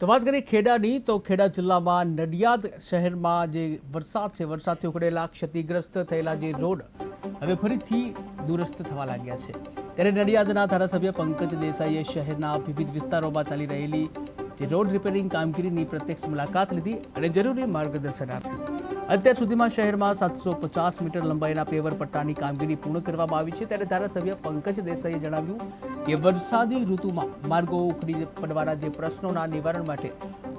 તો વાત કરીએ ખેડાની, તો ખેડા જિલ્લામાં નડિયાદ શહેરમાં જે વરસાદ છે, વરસાદથી ઉકળેલા ક્ષતિગ્રસ્ત થયેલા જે રોડ હવે ફરીથી દુરસ્ત થવા લાગ્યા છે. ત્યારે નડિયાદના ધારાસભ્ય પંકજ દેસાઈએ શહેરના વિવિધ વિસ્તારોમાં ચાલી રહેલી જે રોડ રિપેરિંગ કામગીરીની પ્રત્યક્ષ મુલાકાત લીધી અને જરૂરી માર્ગદર્શન આપ્યું. અત્યાર સુધીમાં શહેરમાં સાતસો પચાસ મીટર લંબાઈના પેવર પટ્ટાની કામગીરી પૂર્ણ કરવામાં આવી છે ત્યારે ધારાસભ્ય પંકજ દેસાઈએ જણાવ્યું કે વરસાદી ઋતુમાં માર્ગો ઉખડી પડવાના જે પ્રશ્નોના નિવારણ માટે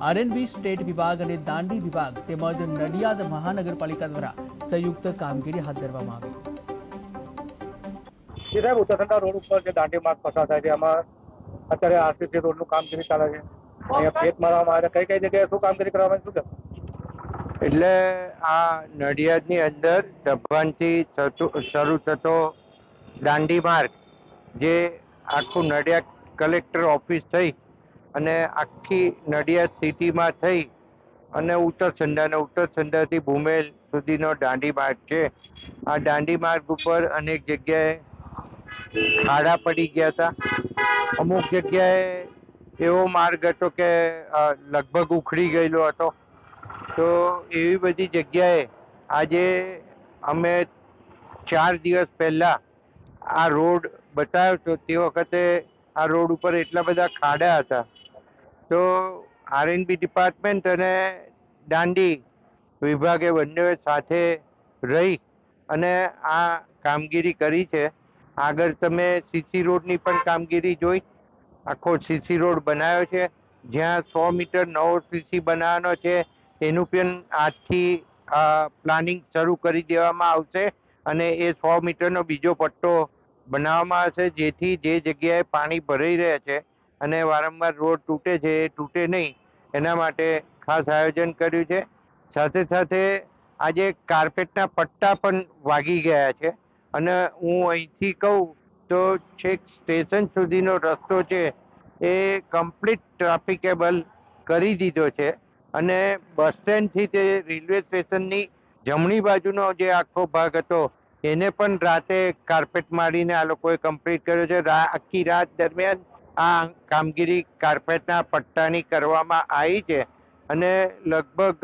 આરએનબી સ્ટેટ વિભાગ અને દાંડી વિભાગ તેમજ નડિયાદ મહાનગરપાલિકા દ્વારા સંયુક્ત કામગીરી હાથ ધરવામાં આવી. છે સાહેબ ઉત્તરાખંડ રોડ ઉપર જે દાંડી માર્ગ પસાર થાય છે એમાં અત્યારે આરસીસી રોડનું કામગીરી ચાલે છે. અહીંયા મારવામાં આવે કઈ કઈ જગ્યાએ શું કામગીરી કરવામાં આવી શું એટલે આ નડિયાદની અંદર દબાણથી શરૂ થતો દાંડી માર્ગ, જે આખું નડિયાદ કલેક્ટર ઓફિસ થઈ અને આખી નડિયાદ સિટીમાં થઈ અને ઉત્તર સંડા અને ઉત્તર સંડાથી ભૂમેલ સુધીનો દાંડી માર્ગ છે. આ દાંડી માર્ગ ઉપર અનેક જગ્યાએ ખાડા પડી ગયા હતા. અમુક જગ્યાએ એવો માર્ગ હતો કે લગભગ ઉખડી ગયેલો હતો. તો એવી બધી જગ્યાએ આજે અમે ચાર દિવસ પહેલાં આ રોડ બતાવ્યો તો તે વખતે આ રોડ ઉપર એટલા બધા ખાડા હતા. તો આરએનબી ડિપાર્ટમેન્ટ અને દાંડી વિભાગે બંને સાથે રહી અને આ કામગીરી કરી છે. આગળ તમે સીસી રોડની પણ કામગીરી જોઈ. આખો સીસી રોડ બનાવ્યો છે. જ્યાં સો મીટર નવો સીસી બનાવવાનો છે. એનું પણ આજથી પ્લાનિંગ શરૂ કરી દેવામાં આવશે અને એ સો મીટરનો બીજો પટ્ટો બનાવવામાં આવશે, જેથી જે જગ્યાએ પાણી ભરાઈ રહ્યા છે અને વારંવાર રોડ તૂટે છે, એ તૂટે નહીં, એના માટે ખાસ આયોજન કર્યું છે. સાથે સાથે આજે કાર્પેટના પટ્ટા પણ વાગી ગયા છે અને હું અહીંથી કહું તો છેક સ્ટેશન સુધીનો રસ્તો છે, એ કમ્પ્લીટ ટ્રાફિકેબલ કરી દીધો છે. અને બસ સ્ટેન્ડથી તે રેલવે સ્ટેશનની જમણી બાજુનો જે આખો ભાગ હતો, એને પણ રાતે કાર્પેટ મારીને આ લોકોએ કમ્પ્લીટ કર્યો છે. આખી રાત દરમિયાન આ કામગીરી કાર્પેટના પટ્ટાની કરવામાં આવી છે અને લગભગ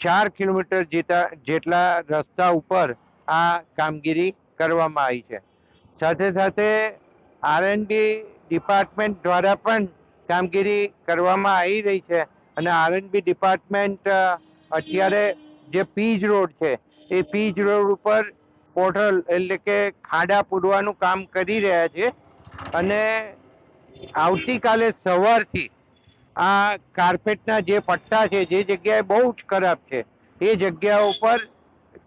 ચાર કિલોમીટર જેટલા જેટલા રસ્તા ઉપર આ કામગીરી કરવામાં આવી છે. સાથે સાથે આરએનડી ડિપાર્ટમેન્ટ દ્વારા પણ કામગીરી કરવામાં આવી રહી છે. અને આરએનબી ડિપાર્ટમેન્ટ અત્યારે જે પીજ રોડ છે, એ પીજ રોડ ઉપર પોર્ટલ એટલે કે ખાડા પૂરવાનું કામ કરી રહ્યા છે. અને આવતીકાલે સવારથી આ કાર્પેટના જે પટ્ટા છે, જે જગ્યાએ બહુ જ ખરાબ છે, એ જગ્યા ઉપર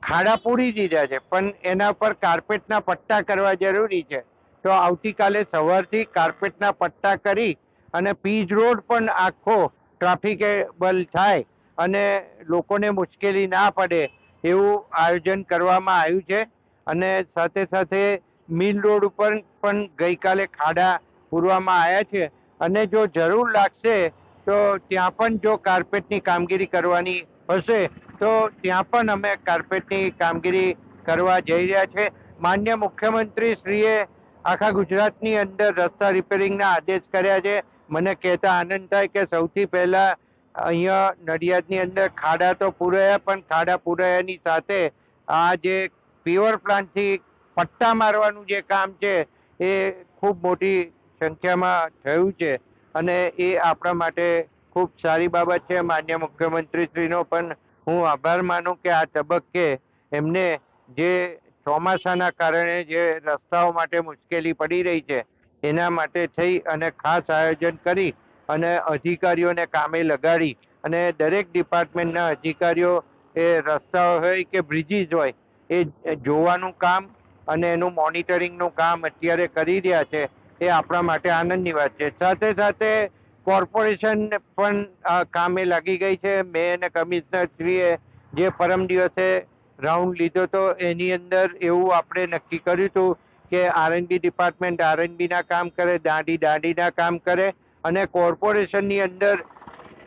ખાડા પૂરી દીધા છે. પણ એના પર કાર્પેટના પટ્ટા કરવા જરૂરી છે. તો આવતીકાલે સવારથી કાર્પેટના પટ્ટા કરી અને પીજ રોડ પણ આખો ટ્રાફિકેબલ થાય અને લોકોને મુશ્કેલી ના પડે એવું આયોજન કરવામાં આવ્યું છે. અને સાથે સાથે મિલ રોડ ઉપર પણ ગઈકાલે ખાડા પૂરવામાં આવ્યા છે. અને જો જરૂર લાગશે તો ત્યાં પણ જો કાર્પેટની કામગીરી કરવાની હશે, તો ત્યાં પણ અમે કાર્પેટની કામગીરી કરવા જઈ રહ્યા છે. માન્ય મુખ્યમંત્રી શ્રીએ આખા ગુજરાતની અંદર રસ્તા રિપેરિંગના આદેશ કર્યા છે. મને કહેતા આનંદ થાય કે સૌથી પહેલા અહીંયા નડિયાદની અંદર ખાડા તો પૂરાયા, પણ ખાડા પૂરાયાની સાથે આ જે પીવર પ્લાન્ટથી પટ્ટા મારવાનું જે કામ છે, એ ખૂબ મોટી સંખ્યામાં થયું છે. અને એ આપણા માટે ખૂબ સારી બાબત છે. માન્ય મુખ્યમંત્રીશ્રીનો પણ હું આભાર માનું કે આ તબક્કે એમને જે ચોમાસાના કારણે જે રસ્તાઓ માટે મુશ્કેલી પડી રહી છે, એના માટે થઈ અને ખાસ આયોજન કરી અને અધિકારીઓને કામે લગાડી અને દરેક ડિપાર્ટમેન્ટના અધિકારીઓ એ રસ્તાઓ હોય કે બ્રિજીસ હોય, એ જોવાનું કામ અને એનું મોનિટરિંગનું કામ અત્યારે કરી રહ્યા છે, એ આપણા માટે આનંદની વાત છે. સાથે સાથે કોર્પોરેશન પણ કામે લાગી ગઈ છે. મેં અને કમિશનર શ્રીએ જે પરમ દિવસે રાઉન્ડ લીધો તો એની અંદર એવું આપણે નક્કી કર્યું હતું કે આરએનબી ડિપાર્ટમેન્ટ આરએનબીના કામ કરે, દાંડી દાંડીના કામ કરે અને કોર્પોરેશનની અંદર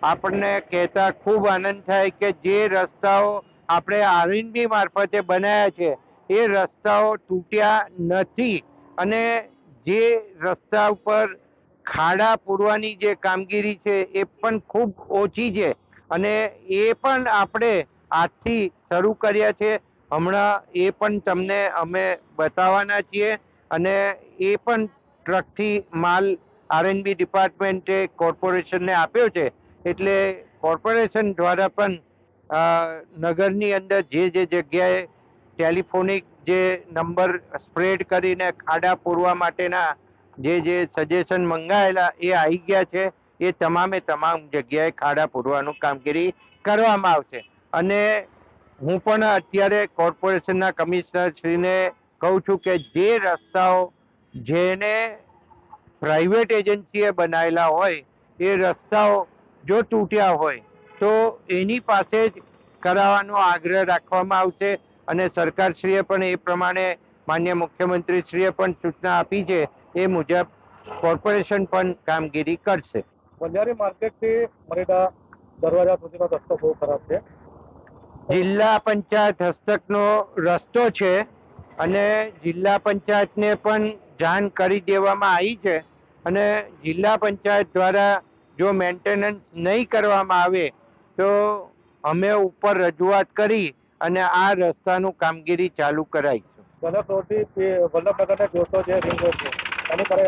આપણને કહેતા ખૂબ આનંદ થાય કે જે રસ્તાઓ આપણે આરએનબી મારફતે બનાવ્યા છે, એ રસ્તાઓ તૂટ્યા નથી અને જે રસ્તા ઉપર ખાડા પૂરવાની જે કામગીરી છે એ પણ ખૂબ ઓછી છે અને એ પણ આપણે આજથી શરૂ કર્યા છે. હમણાં એ પણ તમને અમે બતાવવાના છીએ અને એ પણ ટ્રકથી માલ આરએનબી ડિપાર્ટમેન્ટે કોર્પોરેશનને આપ્યો છે. એટલે કોર્પોરેશન દ્વારા પણ નગરની અંદર જે જે જગ્યાએ ટેલિફોનિક જે નંબર સ્પ્રેડ કરીને ખાડા પૂરવા માટેના જે જે સજેશન મંગાયેલા એ આવી ગયા છે. એ તમામે તમામ જગ્યાએ ખાડા પૂરવાનું કામગીરી કરવામાં આવશે. અને હું પણ અત્યારે કોર્પોરેશનના કમિશનર શ્રીને કહું છું કે જે રસ્તાઓ જેને પ્રાઇવેટ એજન્સીએ બનાવેલા હોય, એ રસ્તાઓ જો તૂટ્યા હોય, તો એની પાસે જ કરાવવાનો આગ્રહ રાખવામાં આવશે અને સરકારશ્રીએ પણ એ પ્રમાણે માન્ય મુખ્યમંત્રીશ્રીએ પણ સૂચના આપી છે, એ મુજબ કોર્પોરેશન પણ કામગીરી કરશે. બંજારી માર્કેટથી મરેડા દરવાજા સુધીનો રસ્તો બહુ ખરાબ છે. જિલ્લા પંચાયત હસ્તકનો રસ્તો છે અને જિલ્લા પંચાયતને પણ જાણ કરી દેવામાં આવી છે અને જિલ્લા પંચાયત દ્વારા જો મેન્ટેનન્સ નહીં કરવામાં આવે તો અમે ઉપર રજૂઆત કરી અને આ રસ્તાનું કામગીરી ચાલુ કરાવીશું તે વલ્લભનગરને જોડતો જે રિંગ રોડ એની છે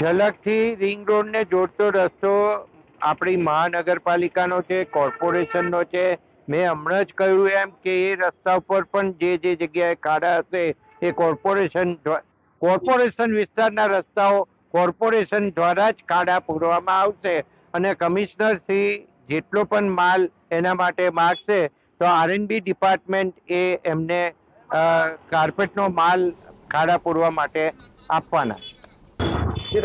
ઝલકથી રિંગ રોડને જોડતો રસ્તો આપણી મહાનગરપાલિકાનો છે, કોર્પોરેશનનો છે. મેં હમણાં જ કહ્યું એમ કે એ રસ્તા ઉપર પણ જે જે જગ્યાએ ખાડા હશે, એ કોર્પોરેશન કોર્પોરેશન વિસ્તારના રસ્તાઓ કોર્પોરેશન દ્વારા જ ખાડા પૂરવામાં આવશે. અને કમિશનર શ્રી જેટલો પણ માલ એના માટે માગશે, તો આરએનબી ડિપાર્ટમેન્ટ એ એમને કાર્પેટનો માલ ખાડા પૂરવા માટે આપવાના જે